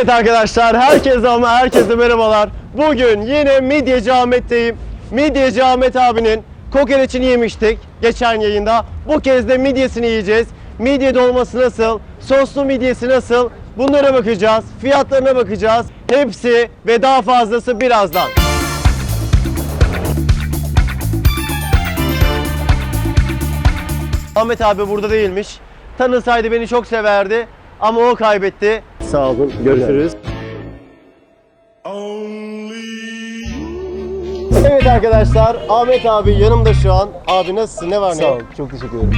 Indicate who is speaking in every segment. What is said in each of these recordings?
Speaker 1: Evet arkadaşlar herkese ama herkese merhabalar. Bugün yine Midyeci Ahmet'teyim. Midyeci Ahmet abinin kokoreçini yemiştik geçen yayında. Bu kez de midyesini yiyeceğiz. Midye dolması nasıl? Soslu midyesi nasıl? Bunlara bakacağız. Fiyatlarına bakacağız. Hepsi ve daha fazlası birazdan. Ahmet abi burada değilmiş. Tanısaydı beni çok severdi ama o kaybetti. Sağ olun. Görüşürüz. Evet arkadaşlar Ahmet abi yanımda şu an. Abi nasılsın? Ne var ne
Speaker 2: Sağ ol,
Speaker 1: yok?
Speaker 2: çok teşekkür ederim.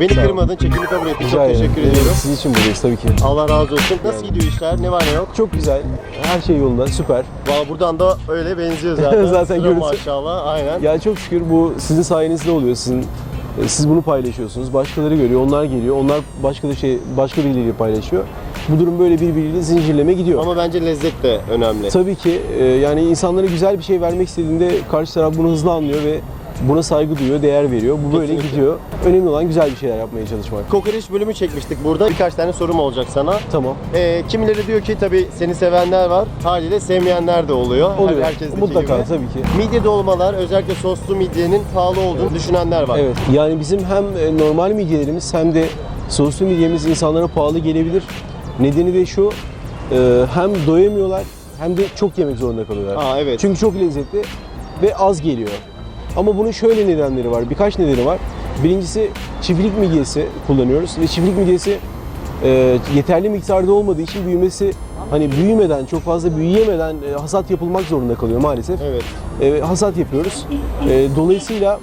Speaker 1: Beni
Speaker 2: Sağ ol.
Speaker 1: kırmadın, çekimi kabul ettin. Çok
Speaker 2: ederim.
Speaker 1: teşekkür ediyorum.
Speaker 2: Siz için buradayız tabii ki.
Speaker 1: Allah razı olsun. Nasıl gidiyor işler? Ne var ne yok?
Speaker 2: Çok güzel, her şey yolunda, süper.
Speaker 1: Valla buradan da öyle benziyor zaten.
Speaker 2: Zaten
Speaker 1: Sıra
Speaker 2: görüntü-
Speaker 1: Maşallah aynen.
Speaker 2: Ya çok şükür bu sizin sayenizde oluyor. Sizin siz bunu paylaşıyorsunuz. Başkaları görüyor, onlar geliyor. Onlar başka da şey başka birileriyle paylaşıyor. Bu durum böyle birbiriyle zincirleme gidiyor.
Speaker 1: Ama bence lezzet de önemli.
Speaker 2: Tabii ki e, yani insanlara güzel bir şey vermek istediğinde karşı taraf bunu hızlı anlıyor ve buna saygı duyuyor, değer veriyor. Bu böyle
Speaker 1: Kesinlikle.
Speaker 2: gidiyor. Önemli olan güzel bir şeyler yapmaya çalışmak.
Speaker 1: Kokoreç bölümü çekmiştik burada. Birkaç tane sorum olacak sana.
Speaker 2: Tamam.
Speaker 1: Ee, kimileri diyor ki tabii seni sevenler var. Haliyle sevmeyenler de oluyor.
Speaker 2: Oluyor.
Speaker 1: Her- herkesteki
Speaker 2: Mutlaka
Speaker 1: gibi.
Speaker 2: tabii ki.
Speaker 1: Midye dolmalar özellikle soslu midyenin pahalı olduğunu düşünenler var.
Speaker 2: Evet. Yani bizim hem e, normal midyelerimiz hem de soslu midyemiz insanlara pahalı gelebilir. Nedeni de şu, e, hem doyamıyorlar hem de çok yemek zorunda kalıyorlar.
Speaker 1: Aa evet.
Speaker 2: Çünkü çok lezzetli ve az geliyor. Ama bunun şöyle nedenleri var, birkaç nedeni var. Birincisi çiftlik midyesi kullanıyoruz ve çiftlik midyesi e, yeterli miktarda olmadığı için büyümesi hani büyümeden, çok fazla büyüyemeden e, hasat yapılmak zorunda kalıyor maalesef
Speaker 1: Evet.
Speaker 2: e, hasat yapıyoruz. E, dolayısıyla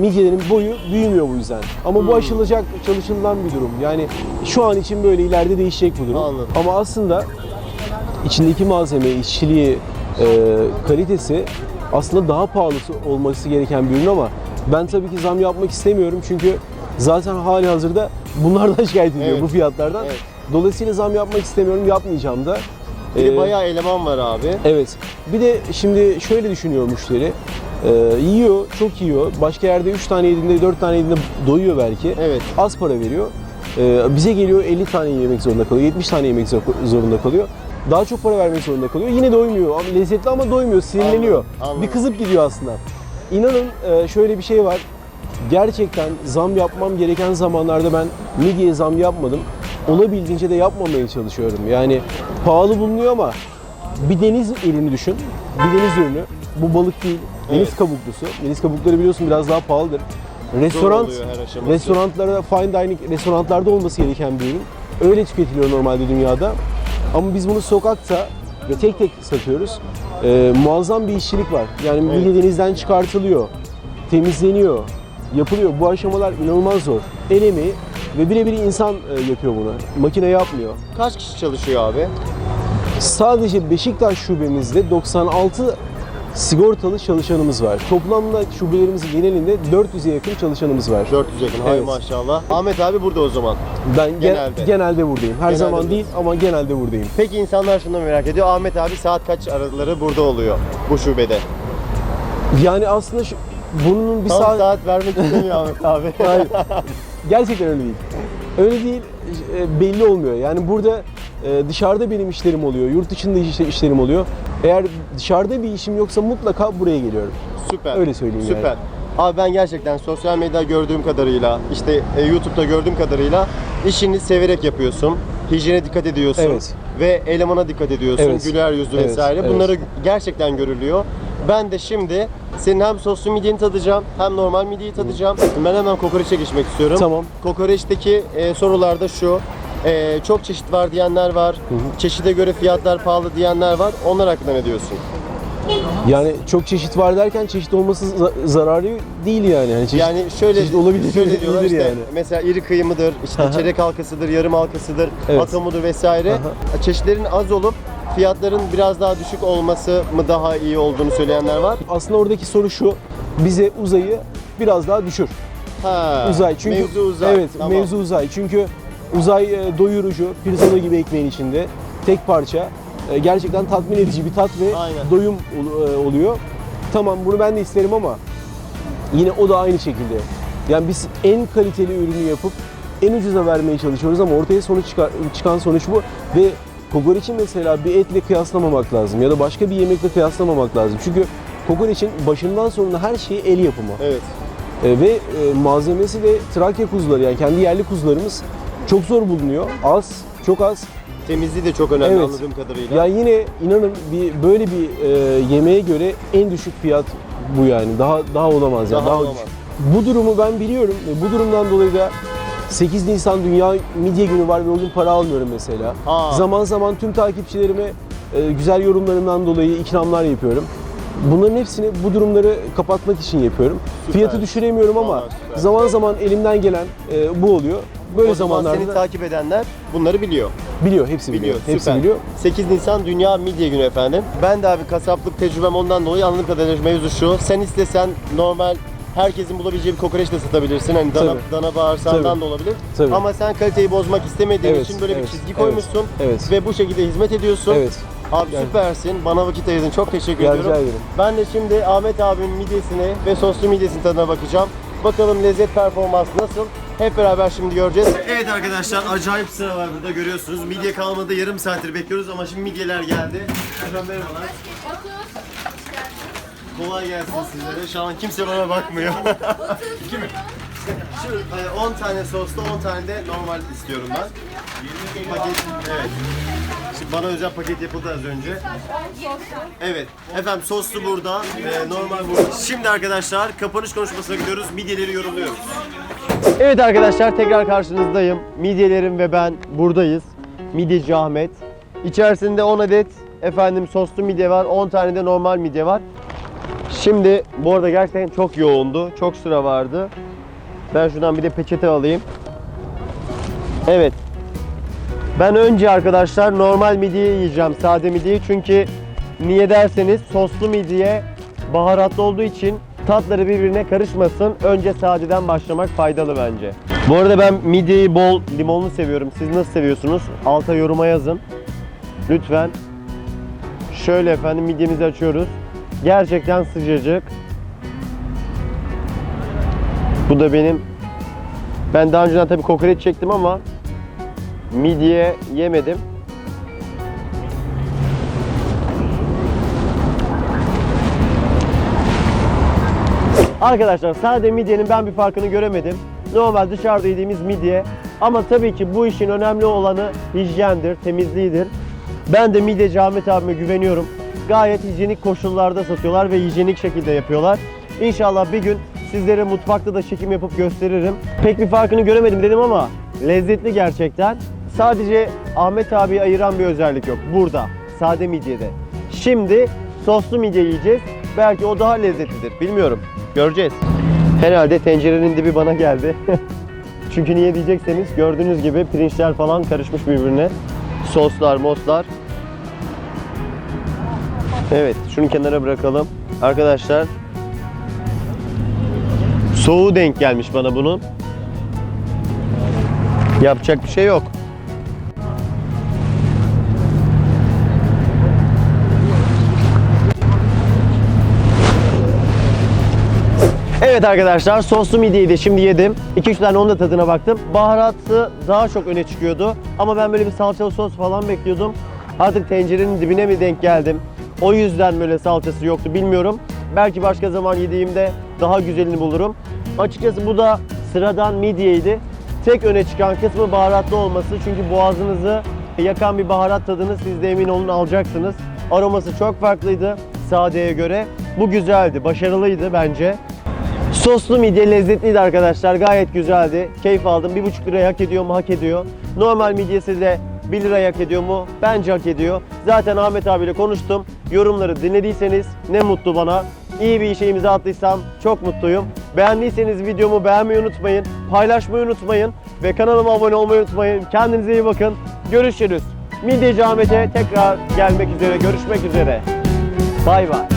Speaker 2: midyelerin boyu büyümüyor bu yüzden. Ama bu aşılacak, çalışılan bir durum. Yani şu an için böyle ileride değişecek bu durum.
Speaker 1: Anladım.
Speaker 2: Ama aslında içindeki malzeme, işçiliği, e, kalitesi aslında daha pahalısı olması gereken bir ürün ama ben tabii ki zam yapmak istemiyorum çünkü zaten hali hazırda bunlardan şikayet ediyor
Speaker 1: Evet.
Speaker 2: bu fiyatlardan.
Speaker 1: Evet.
Speaker 2: Dolayısıyla zam yapmak istemiyorum, yapmayacağım da.
Speaker 1: Bir de
Speaker 2: E,
Speaker 1: bayağı eleman var abi.
Speaker 2: Evet. Bir de şimdi şöyle düşünüyor müşteri. Ee, yiyor, çok yiyor. Başka yerde 3 tane yediğinde, 4 tane yediğinde doyuyor belki.
Speaker 1: Evet.
Speaker 2: Az para veriyor. Ee, bize geliyor 50 tane yemek zorunda kalıyor, 70 tane yemek zor- zorunda kalıyor. Daha çok para vermek zorunda kalıyor. Yine doymuyor. Ama lezzetli ama doymuyor, sinirleniyor.
Speaker 1: Anladım, anladım.
Speaker 2: Bir kızıp gidiyor aslında. İnanın e, şöyle bir şey var. Gerçekten zam yapmam gereken zamanlarda ben midyeye zam yapmadım. Olabildiğince de yapmamaya çalışıyorum. Yani pahalı bulunuyor ama bir deniz ürünü düşün. Bir deniz ürünü. Bu balık değil. Deniz
Speaker 1: Evet.
Speaker 2: kabuklusu. Deniz kabukları biliyorsun biraz daha pahalıdır. Restoran, restoranlarda, fine dining restoranlarda olması gereken bir ürün. Öyle tüketiliyor normalde dünyada. Ama biz bunu sokakta ve tek tek satıyoruz. Ee, muazzam bir işçilik var. Yani
Speaker 1: Evet.
Speaker 2: midye denizden çıkartılıyor, temizleniyor, yapılıyor. Bu aşamalar inanılmaz zor. El emeği ve birebir insan e, yapıyor bunu. Makine yapmıyor.
Speaker 1: Kaç kişi çalışıyor abi?
Speaker 2: Sadece Beşiktaş şubemizde 96 sigortalı çalışanımız var. Toplamda şubelerimizin genelinde 400'e yakın çalışanımız var.
Speaker 1: 400 yakın. Hay
Speaker 2: Evet.
Speaker 1: maşallah. Ahmet abi burada o zaman.
Speaker 2: Ben gen-
Speaker 1: Genelde.
Speaker 2: genelde. buradayım. Her
Speaker 1: Genelde
Speaker 2: zaman değil ama genelde buradayım.
Speaker 1: Peki insanlar şunu merak ediyor. Ahmet abi saat kaç araları burada oluyor bu şubede?
Speaker 2: Yani aslında şu, bunun bir
Speaker 1: Tam
Speaker 2: saat...
Speaker 1: saat, vermek istemiyor Ahmet abi.
Speaker 2: Hayır. Gerçekten öyle değil. Öyle değil, e, belli olmuyor. Yani burada e, dışarıda benim işlerim oluyor, yurt dışında iş- işlerim oluyor. Eğer dışarıda bir işim yoksa mutlaka buraya geliyorum.
Speaker 1: Süper.
Speaker 2: Öyle söyleyeyim yani.
Speaker 1: Süper. Abi ben gerçekten sosyal medyada gördüğüm kadarıyla, işte e, YouTube'da gördüğüm kadarıyla işini severek yapıyorsun. Hijyene dikkat ediyorsun.
Speaker 2: Evet.
Speaker 1: Ve elemana dikkat ediyorsun.
Speaker 2: Evet.
Speaker 1: Güler yüzlü
Speaker 2: Evet,
Speaker 1: vesaire.
Speaker 2: evet.
Speaker 1: Bunları gerçekten görülüyor. Ben de şimdi senin hem soslu midyeni tadacağım hem normal midyeyi tadacağım. Ben hemen kokoreçe geçmek istiyorum.
Speaker 2: Tamam.
Speaker 1: Kokoreçteki e, sorular da şu. E, çok çeşit var diyenler var. Çeşide göre fiyatlar pahalı diyenler var. Onlar hakkında ne diyorsun?
Speaker 2: Yani çok çeşit var derken çeşit olması za- zararı değil yani. yani çeşit,
Speaker 1: Yani şöyle
Speaker 2: çeşit olabilir,
Speaker 1: şöyle diyorlar işte
Speaker 2: yani.
Speaker 1: mesela iri kıyımıdır, işte çeyrek halkasıdır, yarım halkasıdır,
Speaker 2: Evet.
Speaker 1: atomudur vesaire.
Speaker 2: Aha.
Speaker 1: Çeşitlerin az olup fiyatların biraz daha düşük olması mı daha iyi olduğunu söyleyenler var.
Speaker 2: Aslında oradaki soru şu. Bize uzayı biraz daha düşür.
Speaker 1: Ha,
Speaker 2: Uzay çünkü
Speaker 1: mevzu uzay.
Speaker 2: Evet,
Speaker 1: Tamam.
Speaker 2: mevzu uzay. Çünkü uzay e, doyurucu, pirzola gibi ekmeğin içinde tek parça. e, gerçekten tatmin edici bir tat ve
Speaker 1: Aynen.
Speaker 2: doyum e, oluyor. Tamam bunu ben de isterim ama yine o da aynı şekilde. Yani biz en kaliteli ürünü yapıp en ucuza vermeye çalışıyoruz ama ortaya sonuç çıkar, çıkan sonuç bu ve kokoreçi mesela bir etle kıyaslamamak lazım ya da başka bir yemekle kıyaslamamak lazım. Çünkü kokoreçin başından sonuna her şeyi el yapımı.
Speaker 1: Evet.
Speaker 2: E, ve e, malzemesi de Trakya kuzuları yani kendi yerli kuzularımız çok zor bulunuyor. Az, çok az.
Speaker 1: Temizliği de çok önemli
Speaker 2: Evet.
Speaker 1: anladığım kadarıyla.
Speaker 2: Ya yine inanın bir böyle bir e, yemeğe göre en düşük fiyat bu yani. Daha daha olamaz yani.
Speaker 1: Daha olamaz.
Speaker 2: düşük. Bu durumu ben biliyorum ve bu durumdan dolayı da 8 Nisan Dünya Midye Günü var ve o gün para almıyorum mesela.
Speaker 1: Aa.
Speaker 2: Zaman zaman tüm takipçilerime e, güzel yorumlarımdan dolayı ikramlar yapıyorum. Bunların hepsini bu durumları kapatmak için yapıyorum.
Speaker 1: Süper.
Speaker 2: Fiyatı düşüremiyorum ama
Speaker 1: Vallahi süper.
Speaker 2: zaman zaman elimden gelen e, bu oluyor. Böyle
Speaker 1: o zaman
Speaker 2: zamanlarda
Speaker 1: seni takip edenler bunları biliyor.
Speaker 2: biliyor, hepsi biliyor.
Speaker 1: Biliyor.
Speaker 2: Hepsi
Speaker 1: süper.
Speaker 2: biliyor.
Speaker 1: 8 Nisan Dünya Midye Günü efendim. Ben de abi kasaplık tecrübem ondan dolayı anladığım kadarıyla mevzu şu. Sen istesen normal herkesin bulabileceği bir kokoreç de satabilirsin. Hani dana,
Speaker 2: Tabii.
Speaker 1: dana bağırsağından
Speaker 2: Tabii.
Speaker 1: da olabilir.
Speaker 2: Tabii.
Speaker 1: Ama sen kaliteyi bozmak istemediğin
Speaker 2: Evet,
Speaker 1: için böyle
Speaker 2: evet,
Speaker 1: bir çizgi
Speaker 2: evet,
Speaker 1: koymuşsun.
Speaker 2: evet.
Speaker 1: Ve bu şekilde hizmet ediyorsun.
Speaker 2: Evet.
Speaker 1: Abi
Speaker 2: Yani-
Speaker 1: süpersin. Bana vakit ayırdın. Çok teşekkür
Speaker 2: Ya,
Speaker 1: ediyorum.
Speaker 2: rica ederim.
Speaker 1: Ben de şimdi Ahmet abimin midyesini ve soslu midyesinin tadına bakacağım. Bakalım lezzet performansı nasıl? Hep beraber şimdi göreceğiz. Evet arkadaşlar acayip sıra var burada görüyorsunuz. Midye kalmadı yarım saattir bekliyoruz ama şimdi midyeler geldi. Efendim merhabalar. Kolay gelsin sizlere. Şu an kimse bana bakmıyor. İki mi? Şu e, 10 tane soslu 10 tane de normal istiyorum ben. Paket, evet. Şimdi bana özel paket yapıldı az önce. Evet. Efendim soslu burada, e, normal burada. Şimdi arkadaşlar kapanış konuşmasına gidiyoruz. Midyeleri yorumluyoruz. Evet arkadaşlar tekrar karşınızdayım. Midyelerim ve ben buradayız. Midyeci Ahmet. İçerisinde 10 adet efendim soslu midye var. 10 tane de normal midye var. Şimdi bu arada gerçekten çok yoğundu. Çok sıra vardı. Ben şuradan bir de peçete alayım. Evet. Ben önce arkadaşlar normal midyeyi yiyeceğim. Sade midyeyi çünkü niye derseniz soslu midye baharatlı olduğu için tatları birbirine karışmasın. Önce sadeden başlamak faydalı bence. Bu arada ben midyeyi bol limonlu seviyorum. Siz nasıl seviyorsunuz? Alta yoruma yazın. Lütfen. Şöyle efendim midyemizi açıyoruz. Gerçekten sıcacık. Bu da benim. Ben daha önceden tabii kokoreç çektim ama midye yemedim. Arkadaşlar sade midyenin ben bir farkını göremedim. Normal dışarıda yediğimiz midye. Ama tabii ki bu işin önemli olanı hijyendir, temizliğidir. Ben de midyeci Ahmet abime güveniyorum. Gayet hijyenik koşullarda satıyorlar ve hijyenik şekilde yapıyorlar. İnşallah bir gün sizlere mutfakta da çekim yapıp gösteririm. Pek bir farkını göremedim dedim ama lezzetli gerçekten. Sadece Ahmet abi ayıran bir özellik yok. Burada, sade midyede. Şimdi soslu midye yiyeceğiz. Belki o daha lezzetlidir. Bilmiyorum. Göreceğiz. Herhalde tencerenin dibi bana geldi. Çünkü niye diyecekseniz gördüğünüz gibi pirinçler falan karışmış birbirine. Soslar, moslar. Evet, şunu kenara bırakalım. Arkadaşlar soğuğu denk gelmiş bana bunun. Yapacak bir şey yok. Evet arkadaşlar soslu midyeyi de şimdi yedim. 2-3 tane onun da tadına baktım. Baharatı daha çok öne çıkıyordu. Ama ben böyle bir salçalı sos falan bekliyordum. Artık tencerenin dibine mi denk geldim? O yüzden böyle salçası yoktu bilmiyorum. Belki başka zaman yediğimde daha güzelini bulurum. Açıkçası bu da sıradan midyeydi. Tek öne çıkan kısmı baharatlı olması. Çünkü boğazınızı yakan bir baharat tadını siz de emin olun alacaksınız. Aroması çok farklıydı sadeye göre. Bu güzeldi, başarılıydı bence. Soslu midye lezzetliydi arkadaşlar. Gayet güzeldi. Keyif aldım. 1,5 liraya hak ediyor mu? Hak ediyor. Normal midyesi de 1 liraya hak ediyor mu? Bence hak ediyor. Zaten Ahmet abiyle konuştum. Yorumları dinlediyseniz ne mutlu bana. İyi bir işe imza attıysam çok mutluyum. Beğendiyseniz videomu beğenmeyi unutmayın. Paylaşmayı unutmayın. Ve kanalıma abone olmayı unutmayın. Kendinize iyi bakın. Görüşürüz. Midyeci Ahmet'e tekrar gelmek üzere. Görüşmek üzere. Bay bay.